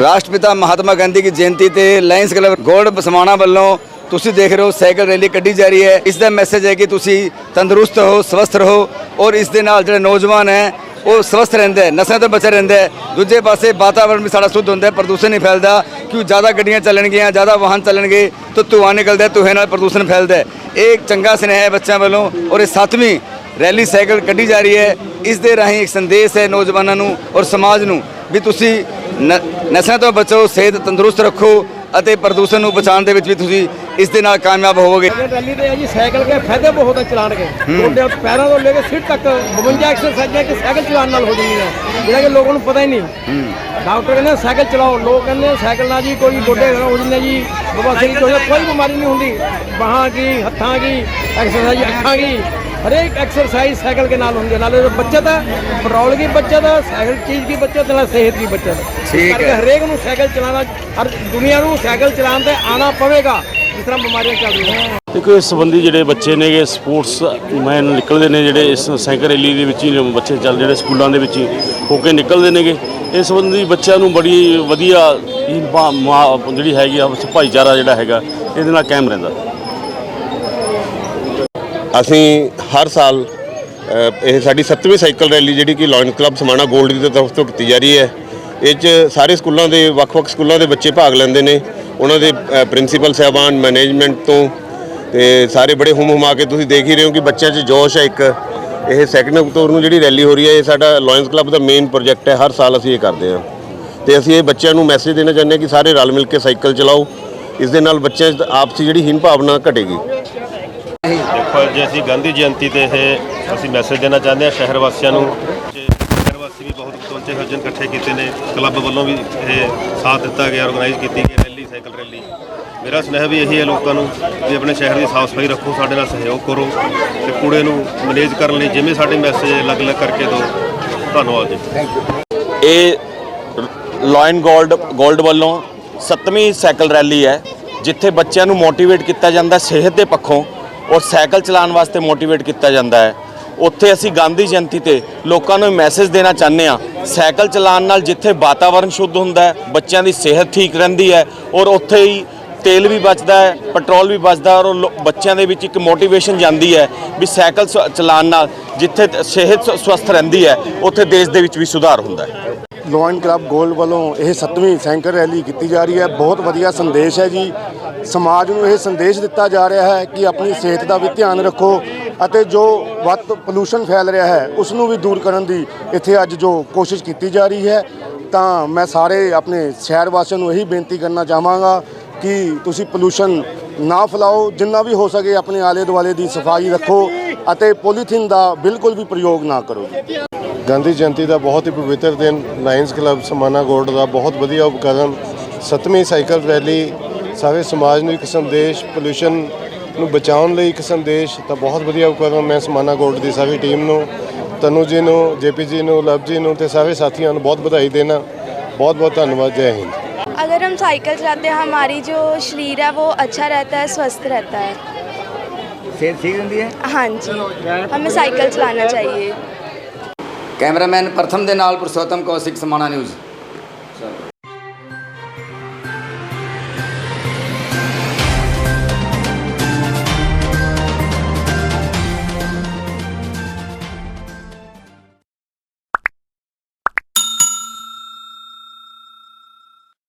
ਰਾਸ਼ਟਰਪਿਤਾ ਮਹਾਤਮਾ ਗਾਂਧੀ ਦੀ ਜਯੰਤੀ ਤੇ Lions club gold Samana ਵੱਲੋਂ ਤੁਸੀਂ ਦੇਖ ਰਹੇ ਹੋ, ਸਾਈਕਲ ਰੈਲੀ ਕੱਢੀ ਜਾ ਰਹੀ ਹੈ। ਇਸ ਦਾ ਮੈਸੇਜ ਹੈ ਕਿ ਤੁਸੀਂ ਤੰਦਰੁਸਤ ਰਹੋ, ਸਵਸਥ ਰਹੋ ਔਰ ਇਸ ਦੇ ਨਾਲ ਜਿਹੜੇ ਨੌਜਵਾਨ ਹੈ, ਉਹ ਸਵਸਥ ਰਹਿੰਦਾ ਹੈ ਨਸ਼ਿਆਂ ਤੋਂ ਬਚਿਆ ਰਹਿੰਦਾ ਹੈ। ਦੂਜੇ ਪਾਸੇ ਵਾਤਾਵਰਣ ਵੀ ਸਾਡਾ ਸ਼ੁੱਧ ਹੁੰਦਾ ਹੈ, ਪ੍ਰਦੂਸ਼ਣ ਨਹੀਂ ਫੈਲਦਾ। ਕਿਉਂ ਜ਼ਿਆਦਾ ਗੱਡੀਆਂ ਚੱਲਣਗੀਆਂ, ਜ਼ਿਆਦਾ ਵਾਹਨ ਚੱਲਣਗੇ, ਤਾਂ ਧੂਆਂ ਨਿਕਲਦਾ ਹੈ ਨਾਲ ਪ੍ਰਦੂਸ਼ਣ ਫੈਲਦਾ ਇਹ ਇੱਕ ਚੰਗਾ ਸੁਨੇਹਾ ਹੈ ਬੱਚਿਆਂ ਵੱਲੋਂ ਔਰ ਇਹ ਸੱਤਵੀਂ ਰੈਲੀ ਸਾਈਕਲ ਕੱਢੀ ਜਾ ਰਹੀ ਹੈ। ਇਸ ਦੇ ਰਾਹੀਂ ਇੱਕ ਸੰਦੇਸ਼ ਹੈ ਨੌਜਵਾਨਾਂ ਨੂੰ ਔਰ ਸਮਾਜ ਨੂੰ ਵੀ ਤੁਸੀਂ ਨਸ਼ਿਆਂ ਤੋਂ ਬਚੋ ਸਿਹਤ ਤੰਦਰੁਸਤ ਰੱਖੋ ਅਤੇ ਪ੍ਰਦੂਸ਼ਣ ਨੂੰ ਬਚਾਉਣ ਦੇ ਵਿੱਚ ਵੀ ਤੁਸੀਂ ਇਸ ਦੇ ਨਾਲ ਕਾਮਯਾਬ ਹੋਵੋਗੇ। ਰੈਲੀ 'ਤੇ ਦੇ ਜੀ ਸਾਈਕਲ ਕੇ ਫਾਇਦੇ ਬਹੁਤ ਹੈ ਚਲਾਣ ਕੇ। ਤੁਹਾਡੇ ਪੈਰਾਂ ਤੋਂ ਲੈ ਕੇ ਸਿਰ ਤੱਕ 52 ਐਕਸਰਸਾਈਜ਼ਾਂ ਕਿ ਸਾਈਕਲ ਚਲਾਣ ਨਾਲ ਹੋ ਜਾਂਦੀਆਂ ਜਿਹੜਾ ਕਿ ਲੋਕਾਂ ਨੂੰ ਪਤਾ ਹੀ ਨਹੀਂ। ਡਾਕਟਰ ਕਹਿੰਦੇ ਸਾਈਕਲ ਚਲਾਓ ਲੋਕ ਕਹਿੰਦੇ ਸਾਈਕਲ ਨਾਲ ਜੀ ਕੋਈ ਗੋਡੇ ਹੋ ਜਾਂਦੇ ਜੀ। ਬਵਾਸੀਰ ਕੋਈ ਕੋਈ ਬਿਮਾਰੀ ਨਹੀਂ ਹੁੰਦੀ। ਬਾਹਾਂ ਕੀ ਹੱਥਾਂ ਕੀ ਐਕਸਰਸਾਈਜ਼ ਅੱਖਾਂ ਕੀ ਹਰੇਕ ਐਕਸਰਸਾਈਜ਼ ਸਾਈਕਲ के ਨਾਲ ਹੁੰਦੀ ਹੈ। ਨਾਲੇ ਬੱਚਤ ਹੈ ਪੈਟਰੋਲ ਦੀ ਬੱਚਤ ਹੈ ਸਾਈਕਲ ਚੀਜ਼ ਦੀ ਬੱਚਤ ਨਾਲ ਸਿਹਤ ਦੀ ਬੱਚਤ ਠੀਕ ਹੈ। ਹਰੇਕ ਨੂੰ ਸਾਈਕਲ ਚਲਾਉਣਾ ਹਰ ਦੁਨੀਆ ਨੂੰ ਸਾਈਕਲ ਚਲਾਉਣ ਤੇ ਆਣਾ ਪਵੇਗਾ। ਜਿਸ ਤਰ੍ਹਾਂ ਬਿਮਾਰੀਆਂ ਚੱਲ ਰਹੀਆਂ। ਦੇਖੋ ਇਸ ਸੰਬੰਧੀ ਜਿਹੜੇ ਬੱਚੇ ਨੇਗੇ ਸਪੋਰਟਸ ਮੈਨ ਨਿਕਲਦੇ ਨੇ ਜਿਹੜੇ ਇਸ ਸਾਈਕਲ ਰੈਲੀ ਦੇ ਵਿੱਚ ਹੀ ਬੱਚੇ ਚੱਲ ਜਿਹੜੇ ਸਕੂਲਾਂ ਦੇ ਵਿੱਚ ਹੀ ਹੋ ਕੇ ਨਿਕਲਦੇ ਨੇਗੇ। ਇਸ ਸੰਬੰਧੀ ਬੱਚਿਆਂ ਨੂੰ ਬੜੀ ਵਧੀਆ ਜਿਹੜੀ ਹੈਗੀ ਆ ਭਾਈਚਾਰਾ ਜਿਹੜਾ ਹੈਗਾ ਇਹਦੇ ਨਾਲ ਕਾਇਮ ਰਹਿੰਦਾ। ਅਸੀਂ ਹਰ ਸਾਲ ਇਹ ਸਾਡੀ 7ਵੀਂ ਸਾਈਕਲ ਰੈਲੀ ਜਿਹੜੀ ਕਿ ਲਾਇਨਸ ਕਲੱਬ ਸਮਾਣਾ 골ਡ ਦੀ ਤਰਫ ਤੋਂ ਕੀਤੀ ਜਾ ਰਹੀ ਹੈ। ਇਹ 'ਚ ਸਾਰੇ ਸਕੂਲਾਂ ਦੇ, ਵੱਖ-ਵੱਖ ਸਕੂਲਾਂ ਦੇ ਬੱਚੇ ਭਾਗ ਲੈਂਦੇ ਨੇ। ਉਹਨਾਂ ਦੇ ਪ੍ਰਿੰਸੀਪਲ ਸਾਹਿਬਾਨ, ਮੈਨੇਜਮੈਂਟ ਤੋਂ ਤੇ ਸਾਰੇ ਬੜੇ ਹੁਮ ਹੁਮਾ ਕੇ ਤੁਸੀਂ ਦੇਖ ਹੀ ਰਹੇ ਹੋ ਕਿ ਬੱਚਿਆਂ 'ਚ ਜੋਸ਼ ਹੈ ਇੱਕ। ਇਹ ਸੈਕੰਡ ਅਕਤੂਬਰ ਨੂੰ ਜਿਹੜੀ ਰੈਲੀ ਹੋ ਰਹੀ ਹੈ, ਇਹ ਸਾਡਾ ਲਾਇਨਸ ਕਲੱਬ ਦਾ ਮੇਨ ਪ੍ਰੋਜੈਕਟ ਹੈ। ਹਰ ਸਾਲ ਅਸੀਂ ਇਹ ਕਰਦੇ ਹਾਂ। ਤੇ ਅਸੀਂ ਇਹ ਬੱਚਿਆਂ ਨੂੰ ਮੈਸੇਜ ਦੇਣਾ ਚਾਹੁੰਦੇ ਹਾਂ ਕਿ ਸਾਰੇ ਰਲ ਮਿਲ ਕੇ ਸਾਈਕਲ ਚਲਾਓ। ਇਸ ਦੇ ਨਾਲ ਬੱਚਿਆਂ 'ਚ ਆਪਸੀ ਜਿਹੜੀ ਹੀਨ ਭਾਵਨਾ ਘਟੇਗੀ। ਦੇਖੋ ਅੱਜ ਅਸੀਂ ਗਾਂਧੀ ਜਯੰਤੀ ਤੇ ਇਹ ਅਸੀਂ ਮੈਸੇਜ ਦੇਣਾ ਚਾਹੁੰਦੇ ਹਾਂ ਸ਼ਹਿਰ ਵਾਸੀਆਂ ਨੂੰ। ਵਾਸੀ ਵੀ ਬਹੁਤ ਪਹੁੰਚੇ ਹੋਏ ਜਨ ਇਕੱਠੇ ਕੀਤੇ ਨੇ। ਕਲੱਬ ਵੱਲੋਂ ਵੀ ਇਹ ਸਾਥ ਦਿੱਤਾ ਗਿਆ ਆਰਗੇਨਾਈਜ਼ ਕੀਤੀ ਗਈ ਰੈਲੀ ਸਾਈਕਲ ਰੈਲੀ ਮੇਰਾ ਸੁਨੇਹਾ ਵੀ ਇਹੀ ਹੈ ਲੋਕਾਂ ਨੂੰ ਵੀ ਆਪਣੇ ਸ਼ਹਿਰ ਦੀ ਸਾਫ਼ ਸਫ਼ਾਈ ਰੱਖੋ ਸਾਡੇ ਨਾਲ ਸਹਿਯੋਗ ਕਰੋ ਤੇ ਕੂੜੇ ਨੂੰ ਮੈਨੇਜ ਕਰਨ ਲਈ ਜਿਵੇਂ ਸਾਡੇ ਮੈਸੇਜ ਅਲੱਗ-ਅਲੱਗ ਕਰਕੇ ਦਿਓ। ਧੰਨਵਾਦ ਜੀ। ਇਹ ਲਾਇਨ ਗੋਲਡ ਗੋਲਡ ਵੱਲੋਂ ਸੱਤਵੀਂ ਸਾਈਕਲ ਰੈਲੀ ਹੈ ਜਿੱਥੇ ਬੱਚਿਆਂ ਨੂੰ ਮੋਟੀਵੇਟ ਕੀਤਾ ਜਾਂਦਾ ਸਿਹਤ ਦੇ ਪੱਖੋਂ ਔਰ ਸਾਈਕਲ ਚਲਾਉਣ ਵਾਸਤੇ ਮੋਟੀਵੇਟ ਕੀਤਾ ਜਾਂਦਾ ਹੈ। ਉੱਥੇ ਅਸੀਂ ਗਾਂਧੀ ਜਯੰਤੀ ਤੇ ਲੋਕਾਂ ਨੂੰ ਮੈਸੇਜ ਦੇਣਾ ਚਾਹੁੰਦੇ ਆ ਸਾਈਕਲ ਚਲਾਉਣ ਨਾਲ ਜਿੱਥੇ ਵਾਤਾਵਰਣ ਸ਼ੁੱਧ ਹੁੰਦਾ ਹੈ, ਬੱਚਿਆਂ ਦੀ ਸਿਹਤ ਠੀਕ ਰਹਿੰਦੀ ਹੈ ਔਰ ਉੱਥੇ ਹੀ ਤੇਲ ਵੀ ਬਚਦਾ ਹੈ, ਪੈਟਰੋਲ ਵੀ ਬਚਦਾ ਔਰ ਲੋ- ਬੱਚਿਆਂ ਦੇ ਵਿੱਚ ਇੱਕ ਮੋਟੀਵੇਸ਼ਨ ਜਾਂਦੀ ਹੈ ਵੀ ਸਾਈਕਲ ਸ- ਚਲਾਉਣ ਨਾਲ ਜਿੱਥੇ ਸਿਹਤ ਸ- ਸਵਸਥ ਰਹਿੰਦੀ ਹੈ, ਉੱਥੇ ਦੇਸ਼ ਦੇ ਵਿੱਚ ਵੀ ਸੁਧਾਰ ਹੁੰਦਾ ਹੈ। ਲਾਇਨ ਕਲੱਬ ਗੋਲਡ ਵੱਲੋਂ ਇਹ 7ਵੀਂ ਸਾਈਕਲ ਰੈਲੀ ਕੀਤੀ ਜਾ ਰਹੀ ਹੈ। ਬਹੁਤ ਵਧੀਆ ਸੰਦੇਸ਼ ਹੈ ਜੀ। ਸਮਾਜ ਨੂੰ ਇਹ ਸੰਦੇਸ਼ ਦਿੱਤਾ ਜਾ ਰਿਹਾ ਹੈ ਕਿ ਆਪਣੀ ਸਿਹਤ ਦਾ ਵੀ ਧਿਆਨ ਰੱਖੋ। ਅਤੇ ਜੋ ਵੱਧ ਪੋਲੂਸ਼ਨ ਫੈਲ ਰਿਹਾ ਹੈ ਉਸ ਨੂੰ ਵੀ ਦੂਰ ਕਰਨ ਦੀ ਇੱਥੇ ਅੱਜ ਜੋ ਕੋਸ਼ਿਸ਼ ਕੀਤੀ ਜਾ ਰਹੀ ਹੈ, ਤਾਂ ਮੈਂ ਸਾਰੇ ਆਪਣੇ ਸ਼ਹਿਰ ਵਾਸੀਆਂ ਨੂੰ ਇਹੀ ਬੇਨਤੀ ਕਰਨਾ ਚਾਹਾਂਗਾ ਕਿ ਤੁਸੀਂ ਪੋਲੂਸ਼ਨ ਨਾ ਫੈਲਾਓ, ਜਿੰਨਾ ਵੀ ਹੋ ਸਕੇ ਆਪਣੇ ਆਲੇ ਦੁਆਲੇ ਦੀ ਸਫ਼ਾਈ ਰੱਖੋ ਅਤੇ ਪੋਲੀਥੀਨ ਦਾ ਬਿਲਕੁਲ ਵੀ ਪ੍ਰਯੋਗ ਨਾ ਕਰੋ। ਗਾਂਧੀ ਜਯੰਤੀ ਦਾ ਬਹੁਤ ਹੀ ਪਵਿੱਤਰ ਦਿਨ ਲਾਇਨਸ ਕਲੱਬ ਸਮਾਨਾ ਗੋਲਡ ਦਾ ਬਹੁਤ ਵਧੀਆ ਉਪਕਰਨ, ਸੱਤਵੀਂ ਸਾਈਕਲ ਰੈਲੀ ਸਾਰੇ ਸਮਾਜ ਨੂੰ ਇੱਕ ਸੰਦੇਸ਼ ਪੋਲੂਸ਼ਨ ਨੂੰ ਬਚਾਉਣ ਲਈ ਇੱਕ ਸੰਦੇਸ਼ ਤਾਂ ਬਹੁਤ ਵਧੀਆ ਉਪਕਰਨ ਮੈਂ ਸਮਾਨਾ ਗੋਲਡ ਦੀ ਸਾਰੀ ਟੀਮ ਨੂੰ ਤਨੂ ਜੀ ਨੂੰ ਜੇਪੀ ਜੀ ਨੂੰ ਲਵ ਜੀ ਨੂੰ ਤੇ ਸਾਰੇ ਸਾਥੀਆਂ ਨੂੰ ਬਹੁਤ ਵਧਾਈ ਦੇਣਾ ਬਹੁਤ ਬਹੁਤ ਧੰਨਵਾਦ ਜੈ ਹਿੰਦ अगर हम साइकिल चलाते हैं हमारी जो शरीर है वो अच्छा रहता है स्वस्थ रहता है ਸਿਹਤ ਠੀਕ ਰਹਿੰਦੀ ਹੈ हाँ जी हमें साइकिल चलाना चाहिए ਕੈਮਰਾਮੈਨ ਪ੍ਰਥਮ ਦੇ ਨਾਲ ਪੁਰਸ਼ੋਤਮ ਕੌਸ਼ਿਕ ਸਮਾਣਾ ਨਿਊਜ਼